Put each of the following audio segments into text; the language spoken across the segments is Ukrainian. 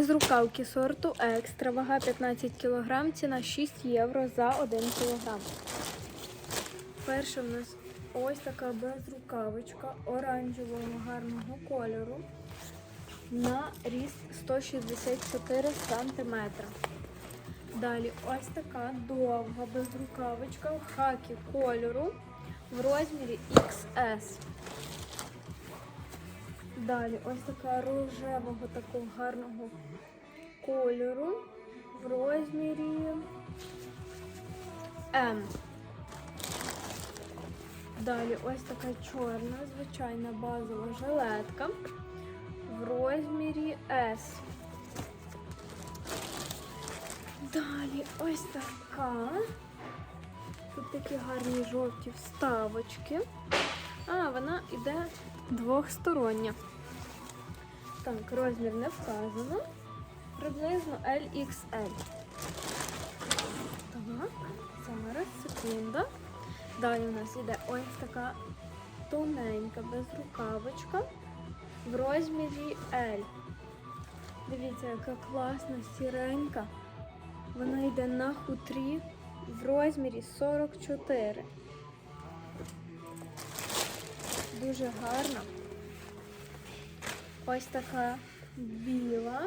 З рукавки сорту екстра, вага 15 кг, ціна 6 євро за 1 кг. Перша в нас ось така безрукавочка оранжевого гарного кольору на ріст 164 см. Далі ось така довга безрукавочка в хакі кольору в розмірі XS. Далі ось така рожевого такого гарного кольору в розмірі М. Далі ось така чорна, звичайна базова жилетка в розмірі S. Далі ось така. Тут такі гарні жовті вставочки. А, вона йде двохстороння. Так, розмір не вказано. Приблизно LXL. Так, зараз, секунда. Далі у нас йде ось така тоненька безрукавочка в розмірі L. Дивіться, яка класна сіренька. Вона йде на хутрі в розмірі 44. Дуже гарна. Ось така біла.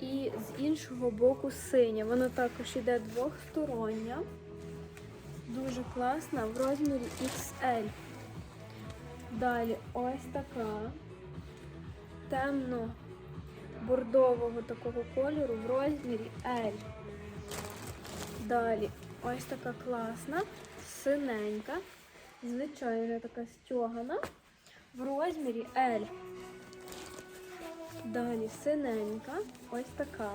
І з іншого боку синя. Вона також йде двохстороння. Дуже класна в розмірі XL. Далі ось така темно бордового такого кольору в розмірі L. Далі ось така класна, синенька, звичайна така стьогана в розмірі L. Далі синенька, ось така.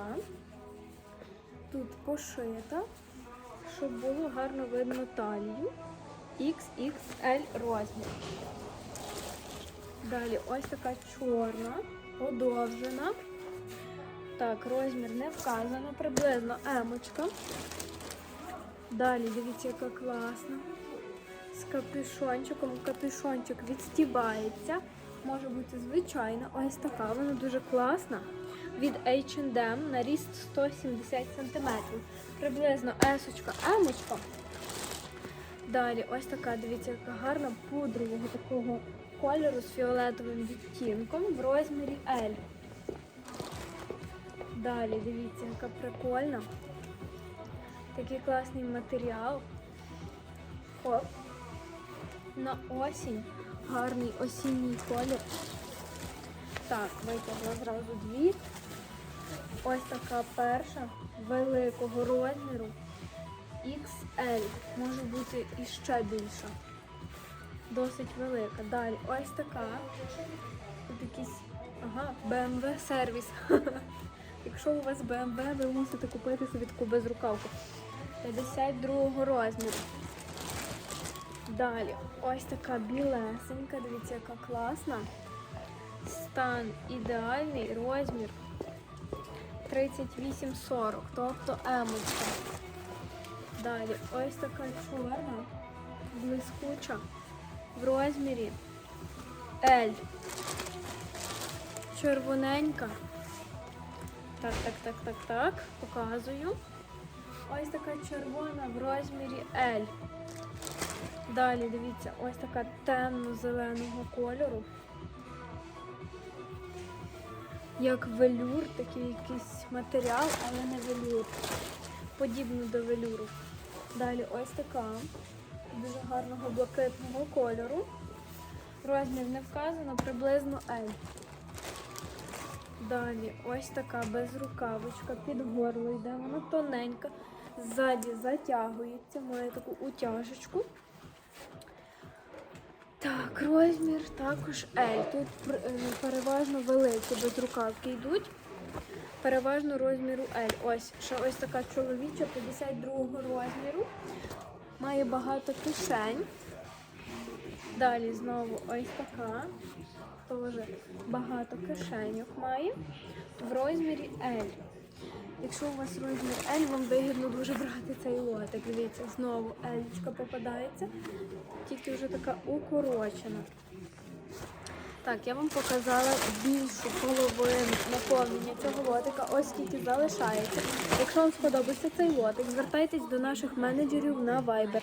Тут пошита, щоб було гарно видно талію. XXL розмір. Далі ось така чорна, подовжена. Так, розмір не вказано, приблизно емочка. Далі дивіться, яка класна. З капюшончиком. Капюшончик відстібається. Може бути звичайна. Ось така. Вона дуже класна. Від H&M на ріст 170 см. Приблизно есочка, емочка. Далі ось така, дивіться, яка гарна пудрового такого кольору з фіолетовим відтінком в розмірі L. Далі дивіться, яка прикольна. Такий класний матеріал. Хоп. На осінь. Гарний осінній колір. Так, витягла зразу дві. Ось така перша великого розміру. XL. Може бути іще більша. Досить велика. Далі ось така. Тут якийсь. Ага, BMW сервіс. Якщо у вас BMW, ви мусите купити собі таку безрукавку. 52 розміру. Далі, ось така білесенька, дивіться, яка класна. Стан ідеальний, розмір 38-40, тобто емочка. Далі, ось така чорна, блискуча, в розмірі L. Червоненька. Так, так, так, так, так. Показую. Ось така червона в розмірі L. Далі дивіться, ось така темно-зеленого кольору. Як велюр, такий якийсь матеріал, але не велюр. Подібно до велюру. Далі ось така дуже гарного блакитного кольору. Розмір не вказано, приблизно L. Далі ось така безрукавочка під горло йде, вона тоненька, ззаді затягується, має таку утяжечку. Так, розмір також L. Тут е, переважно великі безрукавки йдуть. Переважно розміру L. Ось, ще ось така чоловіча 52 розміру. Має багато кишень. Далі знову ось така. Теж багато кишеньок має. В розмірі L. Якщо у вас розмір L, вам вигідно дуже брати цей лотик. Дивіться, знову L попадається, тільки вже така укорочена. Так, я вам показала більшу половину наповнення цього лотика. Ось скільки залишається. Якщо вам сподобався цей лотик, звертайтесь до наших менеджерів на Viber.